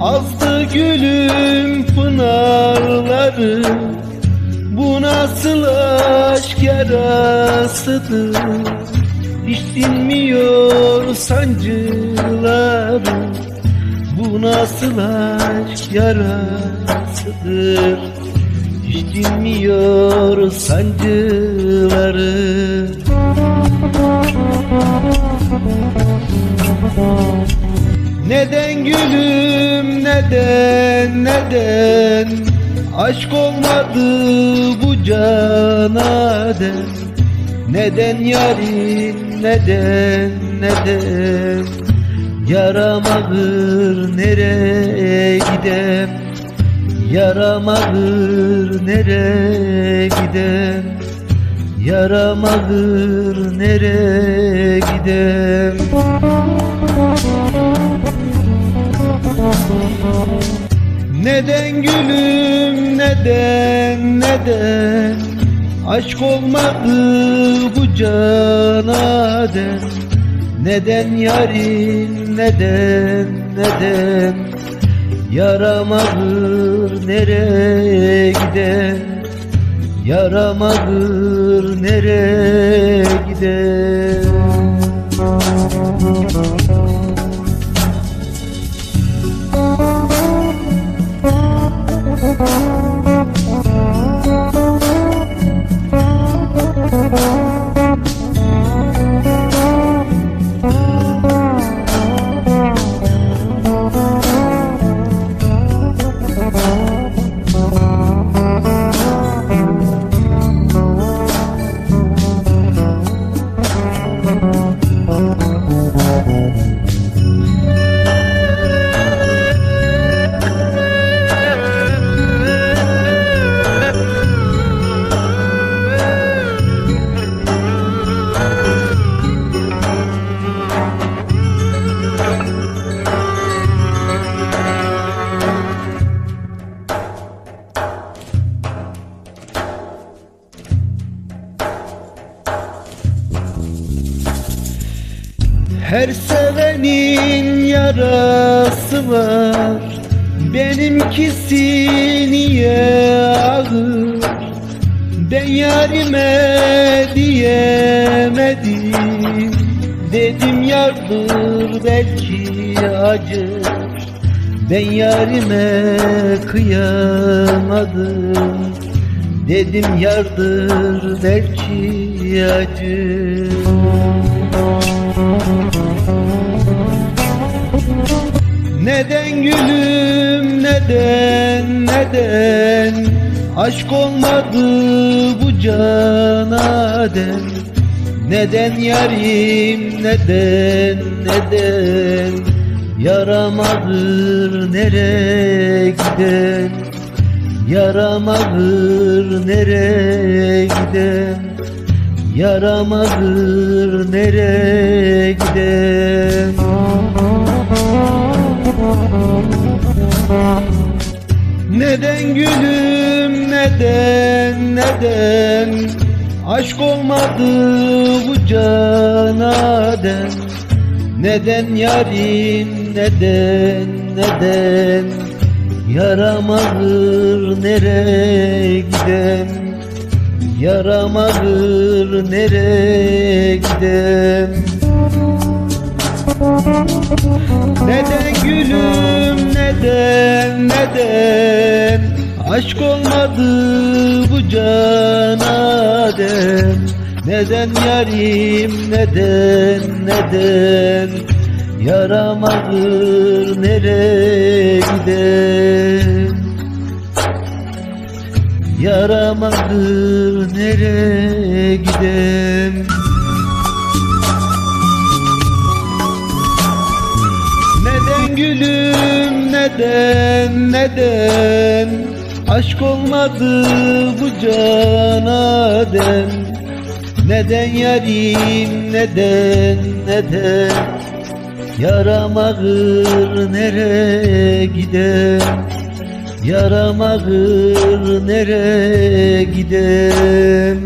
Azdı gülüm pınarları Bu nasıl aşk yarasıdır? Hiç dinmiyor sancıları Bu nasıl aşk yarasıdır? Hiç dinmiyor sancıları Neden gülüm neden neden? Aşk olmadı bu cana den Neden yarim neden neden? Yaramağır nereye gidem? Yaramağır nereye gidem? Yaramağır nereye gidem Neden gülüm neden neden? Aşk olmadı bu cana den Neden yarim neden neden? Yaramağır nereye giden Yaramağır nereye giden Her sevenin yarası var. Benimkisi niye ağır? Ben yarime diyemedim. Dedim yardır belki acır. Ben yarime kıyamadım. Dedim yardır belki acır neden neden? Aşk olmadı bu cana den Neden yarim neden neden? Yaramağır nereye giden? Yaramağır nereye giden? Yaramağır nereye giden Neden gülüm neden neden? Aşk olmadı bu cana den. Neden yarim neden neden? Yaramağır nereye giden? Yaramağır nereye giden? Neden gülüm neden Aşk olmadı bu cana den Neden yarim neden neden? Yaramağır nereye giden Yaramağır nereye giden neden neden? Aşk olmadı bu cana den. Neden yarim neden neden? Yaramağır nereye giden? Yaramağır nereye giden